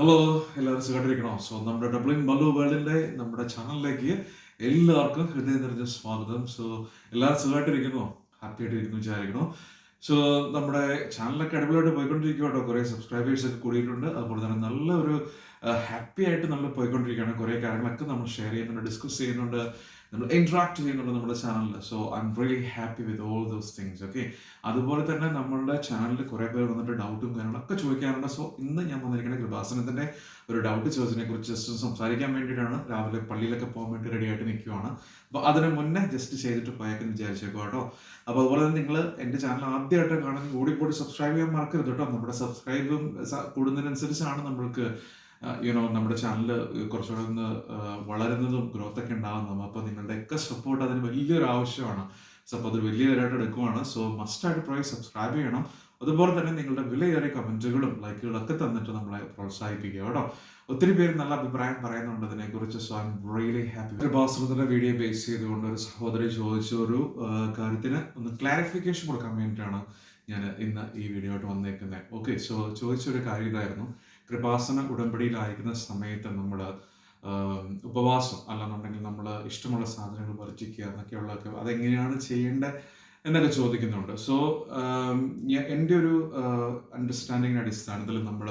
Hello എല്ലാവരും സുഖമായിട്ടിരിക്കണോ? So നമ്മുടെ Dublin ബലു വേൾഡിന്റെ നമ്മുടെ ചാനലിലേക്ക് എല്ലാവർക്കും ഹൃദയം നിറഞ്ഞ സ്വാഗതം. സോ എല്ലാവരും സുഖമായിട്ടിരിക്കുന്നു? ഹാപ്പി ആയിട്ടിരിക്കുന്നു വിചാരിക്കുന്നു. സോ നമ്മുടെ ചാനലൊക്കെ അടിപൊളിയായിട്ട് പോയിക്കൊണ്ടിരിക്കുക കേട്ടോ. കുറേ സബ്സ്ക്രൈബേഴ്സ് ഒക്കെ കൂടിയിട്ടുണ്ട്. അതുപോലെ തന്നെ നല്ലൊരു ഹാപ്പി ആയിട്ട് നമ്മൾ പോയിക്കൊണ്ടിരിക്കുകയാണ്. കുറേ കാര്യങ്ങളൊക്കെ നമ്മൾ ഷെയർ ചെയ്യുന്നുണ്ട് ഡിസ്കസ് ചെയ്യുന്നുണ്ട്. നമ്മൾ ഇൻട്രാക്ട് ചെയ്യുന്നുണ്ട് നമ്മുടെ ചാനലിൽ so I am really happy with all those things okay അതുപോലെ തന്നെ നമ്മളുടെ ചാനലിൽ കുറേ പേർ വന്നിട്ട് ഡൗട്ടും കാര്യങ്ങളൊക്കെ ചോദിക്കാറുണ്ട്. സോ ഇന്ന് ഞാൻ വന്നിരിക്കുന്നത് കൃപാസനത്തിന്റെ ഒരു ഡൗട്ട് ചോദിച്ചതിനെ കുറിച്ച് ജസ്റ്റ് സംസാരിക്കാൻ വേണ്ടിയിട്ടാണ്. രാവിലെ പള്ളിയിലൊക്കെ പോകാൻ വേണ്ടി റെഡി ആയിട്ട് നിൽക്കുവാണ്. അപ്പോൾ അതിന് മുന്നേ ജസ്റ്റ് ചെയ്തിട്ട് പോയേക്കെന്ന് വിചാരിച്ചേക്കോ കേട്ടോ അപ്പോൾ അതുപോലെ തന്നെ നിങ്ങൾ എന്റെ ചാനൽ ആദ്യമായിട്ട് കാണുന്ന കൂടി സബ്സ്ക്രൈബ് ചെയ്യാൻ മറക്കരുത് കേട്ടോ നമ്മുടെ സബ്സ്ക്രൈബും കൂടുന്നതിനനുസരിച്ചാണ് നമ്മൾക്ക് യുനോ നമ്മുടെ ചാനൽ കുറച്ചുകൂടെ ഒന്ന് വളരുന്നതും ഗ്രോത്ത് ഒക്കെ ഉണ്ടാകുന്നതും അപ്പോൾ നിങ്ങളുടെയൊക്കെ സപ്പോർട്ട് അതിന് വലിയൊരു ആവശ്യമാണ്. സോ അപ്പോൾ അത് വലിയ എടുക്കുവാണ്. സോ മസ്റ്റായിട്ട് പോയി സബ്സ്ക്രൈബ് ചെയ്യണം. അതുപോലെ തന്നെ നിങ്ങളുടെ വിലയേറിയ കമന്റുകളും ലൈക്കുകളും ഒക്കെ തന്നിട്ട് നമ്മളെ പ്രോത്സാഹിപ്പിക്കുക കേട്ടോ. ഒത്തിരി പേര് നല്ല അഭിപ്രായം പറയുന്നുണ്ട് ഇതിനെക്കുറിച്ച്. So I am really happy ഒരു ഭാസ്കരത്തിന്റെ വീഡിയോ ബേസ് ചെയ്തുകൊണ്ട് ഒരു സഹോദരി ചോദിച്ച ഒരു കാര്യത്തിന് ഒന്ന് ക്ലാരിഫിക്കേഷൻ കൊടുക്കാൻ വേണ്ടിയിട്ടാണ് ഞാൻ ഇന്ന് ഈ വീഡിയോ ആയിട്ട് വന്നേക്കുന്നത് ഓക്കെ സോ ചോദിച്ചൊരു കാര്യം ഇതായിരുന്നു. കൃപാസന ഉടമ്പടിയിലായിരിക്കുന്ന സമയത്ത് നമ്മൾ ഉപവാസം അല്ലാന്നുണ്ടെങ്കിൽ നമ്മൾ ഇഷ്ടമുള്ള സാധനങ്ങൾ വർജിക്കുക എന്നൊക്കെയുള്ളതൊക്കെ അതെങ്ങനെയാണ് ചെയ്യേണ്ടത് എന്നൊക്കെ ചോദിക്കുന്നുണ്ട്. സോ എന്റെ ഒരു അണ്ടർസ്റ്റാൻഡിങ്ങിന്റെ അടിസ്ഥാനത്തിൽ നമ്മൾ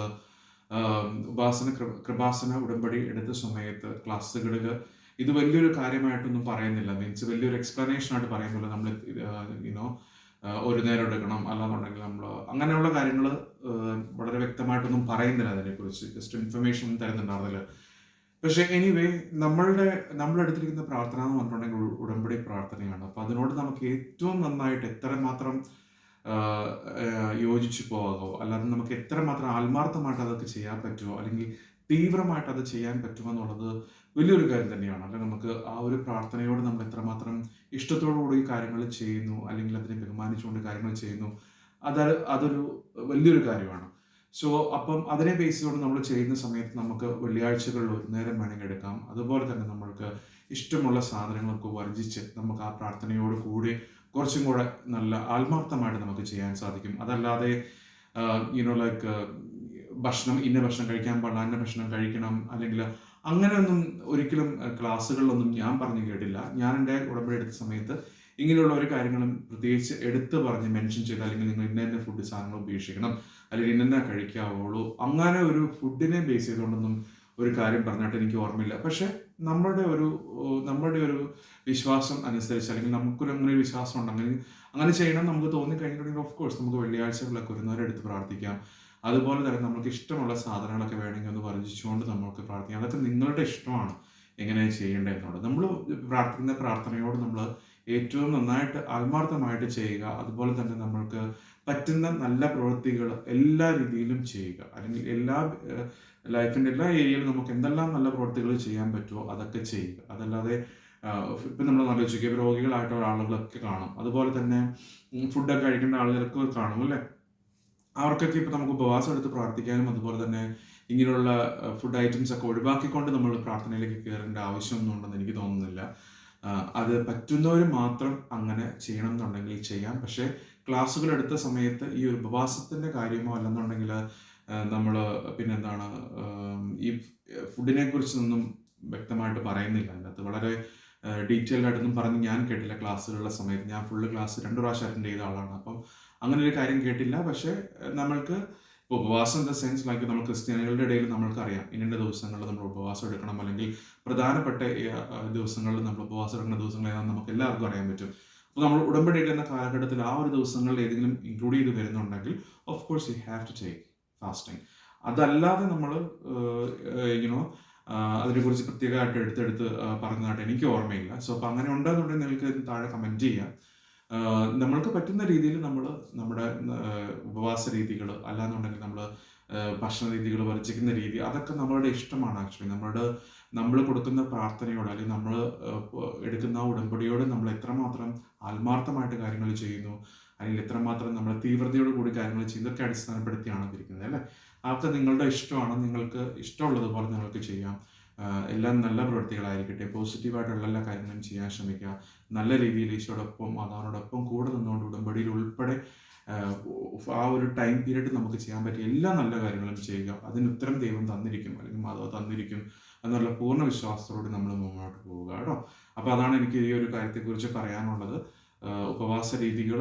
ഉപാസന കൃപാസന ഉടമ്പടി എടുത്ത സമയത്ത് ക്ലാസ്സുകളിൽ ഇത് വലിയൊരു കാര്യമായിട്ടൊന്നും പറയുന്നില്ല. മീൻസ് വലിയൊരു എക്സ്പ്ലനേഷൻ ആയിട്ട് പറയുന്നില്ല. നമ്മൾ യുനോ ഒരു നേരം എടുക്കണം അല്ലാന്നുണ്ടെങ്കിൽ നമ്മൾ അങ്ങനെയുള്ള കാര്യങ്ങൾ വളരെ വ്യക്തമായിട്ടൊന്നും പറയുന്നില്ല അതിനെക്കുറിച്ച്. ജസ്റ്റ് ഇൻഫർമേഷൻ തരുന്നുണ്ടായിരുന്നില്ല. പക്ഷേ എനിവേ നമ്മളുടെ നമ്മളെടുത്തിരിക്കുന്ന പ്രാർത്ഥന എന്ന് പറഞ്ഞിട്ടുണ്ടെങ്കിൽ ഉടമ്പടി പ്രാർത്ഥനയാണ്. അപ്പോൾ അതിനോട് നമുക്ക് ഏറ്റവും നന്നായിട്ട് എത്രമാത്രം യോജിച്ചു പോകാമോ അല്ലാതെ നമുക്ക് എത്രമാത്രം ആത്മാർത്ഥമായിട്ട് അതൊക്കെ ചെയ്യാൻ പറ്റുമോ അല്ലെങ്കിൽ തീവ്രമായിട്ട് അത് ചെയ്യാൻ പറ്റുമോ എന്നുള്ളത് വലിയൊരു കാര്യം തന്നെയാണ്. അല്ലെങ്കിൽ നമുക്ക് ആ ഒരു പ്രാർത്ഥനയോട് നമ്മൾ എത്രമാത്രം ഇഷ്ടത്തോടു കൂടി കാര്യങ്ങൾ ചെയ്യുന്നു അല്ലെങ്കിൽ അതിനെ ബഹുമാനിച്ചുകൊണ്ട് കാര്യങ്ങൾ ചെയ്യുന്നു അത് അതൊരു വലിയൊരു കാര്യമാണ്. സോ അപ്പം അതിനെ ബേസ് ചെയ്തുകൊണ്ട് നമ്മൾ ചെയ്യുന്ന സമയത്ത് നമുക്ക് വെള്ളിയാഴ്ചകളിൽ ഒരു നേരം വേണമെങ്കിൽ എടുക്കാം. അതുപോലെ തന്നെ നമ്മൾക്ക് ഇഷ്ടമുള്ള സാധനങ്ങളൊക്കെ വർജിച്ച് നമുക്ക് ആ പ്രാർത്ഥനയോട് കൂടി കുറച്ചും കൂടെ നല്ല ആത്മാർത്ഥമായിട്ട് നമുക്ക് ചെയ്യാൻ സാധിക്കും. അതല്ലാതെ യുനോ ലൈക്ക് ഭക്ഷണം ഇന്ന ഭക്ഷണം കഴിക്കാൻ പാടില്ല അന്ന ഭക്ഷണം കഴിക്കണം അല്ലെങ്കിൽ അങ്ങനെയൊന്നും ഒരിക്കലും ക്ലാസ്സുകളിലൊന്നും ഞാൻ പറഞ്ഞു കേട്ടില്ല. ഞാൻ എന്റെ ഉടമ്പടി എടുത്ത സമയത്ത് ഇങ്ങനെയുള്ള ഒരു കാര്യങ്ങളും പ്രത്യേകിച്ച് എടുത്ത് പറഞ്ഞ് മെൻഷൻ ചെയ്ത് അല്ലെങ്കിൽ നിങ്ങൾ ഇന്ന ഇന്ന ഫുഡ് സാധനങ്ങൾ ഉപേക്ഷിക്കണം അല്ലെങ്കിൽ ഇന്ന കഴിക്കാവുള്ളൂ. അങ്ങനെ ഒരു ഫുഡിനെ ബേസ് ചെയ്തുകൊണ്ടൊന്നും ഒരു കാര്യം പറഞ്ഞിട്ട് എനിക്ക് ഓർമ്മയില്ല. പക്ഷെ നമ്മളുടെ ഒരു നമ്മളുടെ ഒരു വിശ്വാസം അനുസരിച്ച് അല്ലെങ്കിൽ നമുക്കൊരു അങ്ങനെ ഒരു വിശ്വാസം ഉണ്ടെങ്കിൽ അങ്ങനെ ചെയ്യണം നമുക്ക് തോന്നിക്കഴിഞ്ഞിട്ടുണ്ടെങ്കിൽ ഓഫ് കോഴ്സ് നമുക്ക് വെള്ളിയാഴ്ചകളിലൊക്കെ ഒരു നേരം എടുത്ത് പ്രാർത്ഥിക്കാം. അതുപോലെ തന്നെ നമുക്ക് ഇഷ്ടമുള്ള സാധനങ്ങളൊക്കെ വേണമെങ്കിൽ ഒന്ന് വർജിച്ചുകൊണ്ട് നമുക്ക് പ്രാർത്ഥിക്കാം. അതൊക്കെ നിങ്ങളുടെ ഇഷ്ടമാണ്. എങ്ങനെ ചെയ്യേണ്ടത് എന്നുള്ളത്. നമ്മൾ പ്രാർത്ഥിക്കുന്ന പ്രാർത്ഥനയോട് നമ്മൾ ഏറ്റവും നന്നായിട്ട് ആത്മാർത്ഥമായിട്ട് ചെയ്യുക. അതുപോലെ തന്നെ നമ്മൾക്ക് പറ്റുന്ന നല്ല പ്രവൃത്തികൾ എല്ലാ രീതിയിലും ചെയ്യുക. അല്ലെങ്കിൽ എല്ലാ ലൈഫിന്റെ എല്ലാ ഏരിയയിലും നമുക്ക് എന്തെല്ലാം നല്ല പ്രവൃത്തികൾ ചെയ്യാൻ പറ്റുമോ അതൊക്കെ ചെയ്യുക. അതല്ലാതെ ഇപ്പം നമ്മൾ ആലോചിക്കുക രോഗികളായിട്ടുള്ള ആളുകളൊക്കെ കാണും. അതുപോലെ തന്നെ ഫുഡൊക്കെ കഴിക്കേണ്ട ആളുകൾക്ക് കാണും അല്ലേ? അവർക്കൊക്കെ ഇപ്പം നമുക്ക് ഉപവാസം എടുത്ത് പ്രാർത്ഥിക്കാനും അതുപോലെ തന്നെ ഇങ്ങനെയുള്ള ഫുഡ് ഐറ്റംസ് ഒക്കെ ഒഴിവാക്കിക്കൊണ്ട് നമ്മൾ പ്രാർത്ഥനയിലേക്ക് കയറേണ്ട ആവശ്യമൊന്നും ഉണ്ടെന്ന് എനിക്ക് തോന്നുന്നില്ല. അത് പറ്റുന്നവർ മാത്രം അങ്ങനെ ചെയ്യണം എന്നുണ്ടെങ്കിൽ ചെയ്യാം. പക്ഷേ ക്ലാസ്സുകൾ എടുത്ത സമയത്ത് ഈ ഒരു ഉപവാസത്തിന്റെ കാര്യമോ അല്ലെന്നുണ്ടെങ്കിൽ നമ്മൾ പിന്നെന്താണ് ഈ ഫുഡിനെ കുറിച്ചൊന്നും വ്യക്തമായിട്ട് പറയുന്നില്ല. അതിനകത്ത് വളരെ ഡീറ്റെയിൽഡ് ആയിട്ടൊന്നും പറഞ്ഞ് ഞാൻ കേട്ടില്ല ക്ലാസ്സുകളുടെ സമയത്ത്. ഞാൻ ഫുള്ള് ക്ലാസ് രണ്ടു പ്രാവശ്യം അറ്റൻഡ് ചെയ്ത ആളാണ്. അപ്പം അങ്ങനെ ഒരു കാര്യം കേട്ടില്ല. പക്ഷേ നമ്മൾക്ക് ഉപവാസം ഇൻ ദ സെൻസ് ലൈക്ക് നമ്മൾ ക്രിസ്ത്യാനികളുടെ ഇടയിൽ നമ്മൾക്കറിയാം ഇന്ന ദിവസങ്ങളിൽ നമ്മൾ ഉപവാസം എടുക്കണം അല്ലെങ്കിൽ പ്രധാനപ്പെട്ട ദിവസങ്ങളിൽ നമ്മൾ ഉപവാസം എടുക്കുന്ന ഏതാണെന്ന് നമുക്ക് എല്ലാവർക്കും അറിയാൻ പറ്റും. അപ്പോൾ നമ്മൾ ഉടമ്പടി എടുക്കുന്ന കാലഘട്ടത്തിൽ ആ ഒരു ദിവസങ്ങളിൽ ഏതെങ്കിലും ഇൻക്ലൂഡ് ചെയ്ത് വരുന്നുണ്ടെങ്കിൽ of course you have to take fasting അതല്ലാതെ നമ്മൾ യുനോ അതിനെക്കുറിച്ച് പ്രത്യേകമായിട്ട് എടുത്തെടുത്ത് പറഞ്ഞതായിട്ട് എനിക്ക് ഓർമ്മയില്ല. സോ അപ്പോൾ അങ്ങനെ ഉണ്ടെന്നുണ്ടെങ്കിൽ നിങ്ങൾക്ക് താഴെ കമന്റ് ചെയ്യാം. നമ്മൾക്ക് പറ്റുന്ന രീതിയിൽ നമ്മൾ നമ്മുടെ ഉപവാസ രീതികൾ അല്ലാന്നുണ്ടെങ്കിൽ നമ്മൾ ഭക്ഷണ രീതികൾ വർജിക്കുന്ന രീതി അതൊക്കെ നമ്മളുടെ ഇഷ്ടമാണ് ആക്ച്വലി. നമ്മളുടെ നമ്മൾ കൊടുക്കുന്ന പ്രാർത്ഥനയോട് അല്ലെങ്കിൽ നമ്മൾ എടുക്കുന്ന ഉടമ്പടിയോട് നമ്മൾ എത്രമാത്രം ആത്മാർത്ഥമായിട്ട് കാര്യങ്ങൾ ചെയ്യുന്നു അല്ലെങ്കിൽ എത്രമാത്രം നമ്മൾ തീവ്രതയോട് കൂടി കാര്യങ്ങൾ ചെയ്യുന്നു ഇതൊക്കെ അടിസ്ഥാനപ്പെടുത്തിയാണ് ഇരിക്കുന്നത് അല്ലേ? അതൊക്കെ നിങ്ങളുടെ ഇഷ്ടമാണ് നിങ്ങൾക്ക് ഇഷ്ടമുള്ളതുപോലെ നിങ്ങൾക്ക് ചെയ്യാം. എല്ലാം നല്ല പ്രവൃത്തികളായിരിക്കട്ടെ പോസിറ്റീവായിട്ടുള്ള എല്ലാ കാര്യങ്ങളും ചെയ്യാൻ ശ്രമിക്കുക. നല്ല രീതിയിൽ ഈശോടൊപ്പം മാതാവിനോടൊപ്പം കൂടെ നിന്നുകൊണ്ട് ഉടമ്പടിയിൽ ഉൾപ്പെടെ ആ ഒരു ടൈം പീരീഡ് നമുക്ക് ചെയ്യാൻ പറ്റിയ എല്ലാ നല്ല കാര്യങ്ങളും ചെയ്യുക. അതിന് ഉത്തരം ദൈവം തന്നിരിക്കും അല്ലെങ്കിൽ മാതാവ് തന്നിരിക്കും എന്നുള്ള പൂർണ വിശ്വാസത്തോടെ നമ്മൾ മുന്നോട്ട് പോവുക കേട്ടോ. അപ്പോൾ അതാണ് എനിക്ക് ഈ ഒരു കാര്യത്തെക്കുറിച്ച് പറയാനുള്ളത്. ഉപവാസ രീതികൾ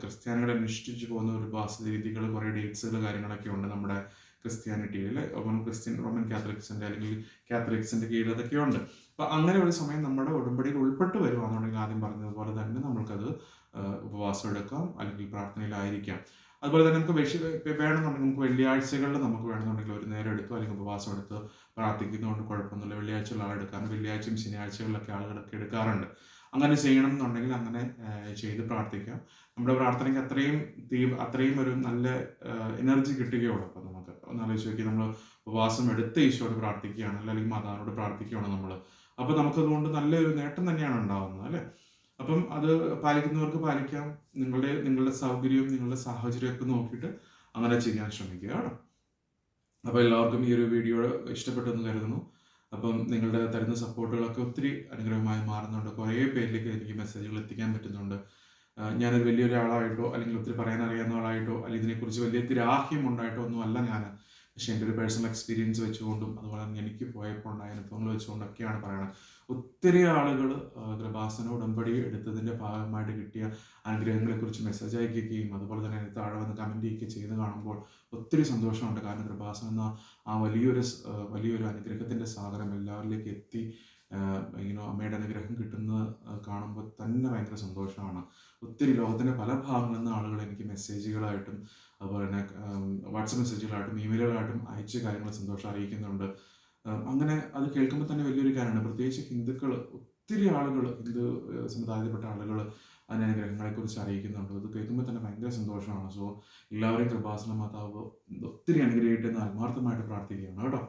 ക്രിസ്ത്യാനികളെ അനുഷ്ഠിച്ചു പോകുന്ന ഒരു ഉപവാസ രീതികൾ കുറേ ഡേറ്റ്സുകൾ കാര്യങ്ങളൊക്കെ ഉണ്ട് നമ്മുടെ ക്രിസ്ത്യാനിറ്റിയിൽ റോമൻ ക്രിസ്ത്യൻ റോമൻ കാത്തലിക്സിന്റെ അല്ലെങ്കിൽ കാത്തലിക്സിന്റെ കീഴിൽ അതൊക്കെയുണ്ട്. അപ്പോൾ അങ്ങനെ ഒരു സമയം നമ്മുടെ ഉടമ്പടിയിൽ ഉൾപ്പെട്ട് വരുവാണെന്നുണ്ടെങ്കിൽ ആദ്യം പറഞ്ഞതുപോലെ തന്നെ നമ്മൾക്കത് ഉപവാസം എടുക്കാം അല്ലെങ്കിൽ പ്രാർത്ഥനയിലായിരിക്കാം. അതുപോലെ തന്നെ നമുക്ക് വിഷ വേണമെന്നുണ്ടെങ്കിൽ നമുക്ക് വെള്ളിയാഴ്ചകളിൽ നമുക്ക് വേണമെന്നുണ്ടെങ്കിൽ ഒരു നേരം എടുത്തു അല്ലെങ്കിൽ ഉപവാസം എടുത്ത് പ്രാർത്ഥിക്കുന്നതുകൊണ്ട് കുഴപ്പമൊന്നുമില്ല. വെള്ളിയാഴ്ചയുള്ള ആളെടുക്കാറുണ്ട് വെള്ളിയാഴ്ചയും ശനിയാഴ്ചകളിലൊക്കെ ആളുകളൊക്കെ എടുക്കാറുണ്ട്. അങ്ങനെ ചെയ്യണം എന്നുണ്ടെങ്കിൽ അങ്ങനെ ചെയ്ത് പ്രാർത്ഥിക്കാം. നമ്മുടെ പ്രാർത്ഥനയ്ക്ക് അത്രയും തീ അത്രയും ഒരു നല്ല എനർജി കിട്ടുകയുള്ളൂ. അപ്പം നമുക്ക് ഒന്ന് നോക്കി നമ്മൾ ഉപവാസം എടുത്ത് ഈശോയോട് പ്രാർത്ഥിക്കുകയാണ് അല്ലെങ്കിൽ മാതാവിനോട് പ്രാർത്ഥിക്കുകയാണ് നമ്മൾ അപ്പോൾ നമുക്കതുകൊണ്ട് നല്ലൊരു നേട്ടം തന്നെയാണ് ഉണ്ടാവുന്നത് അല്ലേ? അപ്പം അത് പാലിക്കുന്നവർക്ക് പാലിക്കാം. നിങ്ങളുടെ നിങ്ങളുടെ സൗകര്യവും നിങ്ങളുടെ സാഹചര്യമൊക്കെ നോക്കിയിട്ട് അങ്ങനെ ചെയ്യാൻ ശ്രമിക്കുക കേട്ടോ? അപ്പോൾ എല്ലാവർക്കും ഈ ഒരു വീഡിയോ ഇഷ്ടപ്പെട്ടെന്ന് കരുതുന്നു. അപ്പം നിങ്ങളുടെ തരുന്ന സപ്പോർട്ടുകളൊക്കെ ഒത്തിരി അനുഗ്രഹമായി മാറുന്നുണ്ട്. കുറേ പേരിലേക്ക് എനിക്ക് മെസ്സേജുകൾ എത്തിക്കാൻ പറ്റുന്നുണ്ട്. ഞാനൊരു വലിയൊരാളായിട്ടോ അല്ലെങ്കിൽ ഒത്തിരി പറയാൻ അറിയാവുന്ന ആളായിട്ടോ അല്ലെങ്കിൽ ഇതിനെക്കുറിച്ച് വലിയ ഗ്രാഹ്യം ഉണ്ടായിട്ടോ ഒന്നും അല്ല ഞാൻ പക്ഷേ എന്റെ ഒരു പേഴ്സണൽ എക്സ്പീരിയൻസ് വെച്ചുകൊണ്ടും അതുപോലെ തന്നെ എനിക്ക് പോയപ്പോൾ ഉണ്ടായ അനുഭവങ്ങൾ വെച്ചുകൊണ്ടൊക്കെയാണ് പറയുന്നത് ഒത്തിരി ആളുകൾ കൃപാസന ഉടമ്പടി എടുത്തതിന്റെ ഭാഗമായിട്ട് കിട്ടിയ അനുഗ്രഹങ്ങളെക്കുറിച്ച് മെസ്സേജ് അയക്കുകയും അതുപോലെ തന്നെ അതിന് താഴെ വന്ന് കമന്റ് ചെയ്യുകയൊക്കെ ചെയ്ത് കാണുമ്പോൾ ഒത്തിരി സന്തോഷമുണ്ട്. കാരണം കൃപാസനം എന്ന ആ വലിയൊരു വലിയൊരു അനുഗ്രഹത്തിന്റെ സാഗരം എല്ലാവരിലേക്ക് എത്തി ഇങ്ങനെ അമ്മയുടെ അനുഗ്രഹം കിട്ടുന്നത് ആ, കാണുമ്പോൾ തന്നെ ഭയങ്കര സന്തോഷമാണ്. ഒത്തിരി ലോകത്തിന്റെ പല ഭാഗങ്ങളിൽ നിന്ന് ആളുകൾ എനിക്ക് മെസ്സേജുകളായിട്ടും അതുപോലെ തന്നെ വാട്സപ്പ് മെസ്സേജുകളായിട്ടും ഇമെയിലുകളായിട്ടും അയച്ച് കാര്യങ്ങൾ സന്തോഷം അറിയിക്കുന്നുണ്ട്. അങ്ങനെ അത് കേൾക്കുമ്പോൾ തന്നെ വലിയൊരു കാര്യമാണ്. പ്രത്യേകിച്ച് ഹിന്ദുക്കൾ ഒത്തിരി ആളുകൾ ഹിന്ദു സമുദായത്തിൽപ്പെട്ട ആളുകൾ അനുഗ്രഹങ്ങളെക്കുറിച്ച് അറിയിക്കുന്നുണ്ട്. അത് കേൾക്കുമ്പോൾ തന്നെ ഭയങ്കര സന്തോഷമാണ്. സോ എല്ലാവരെയും കൃപാസന മാതാവ് ഒത്തിരി അനുഗ്രഹിക്കുന്ന ആത്മാർത്ഥമായിട്ട് പ്രാർത്ഥിക്കുകയാണ്. കേട്ടോ.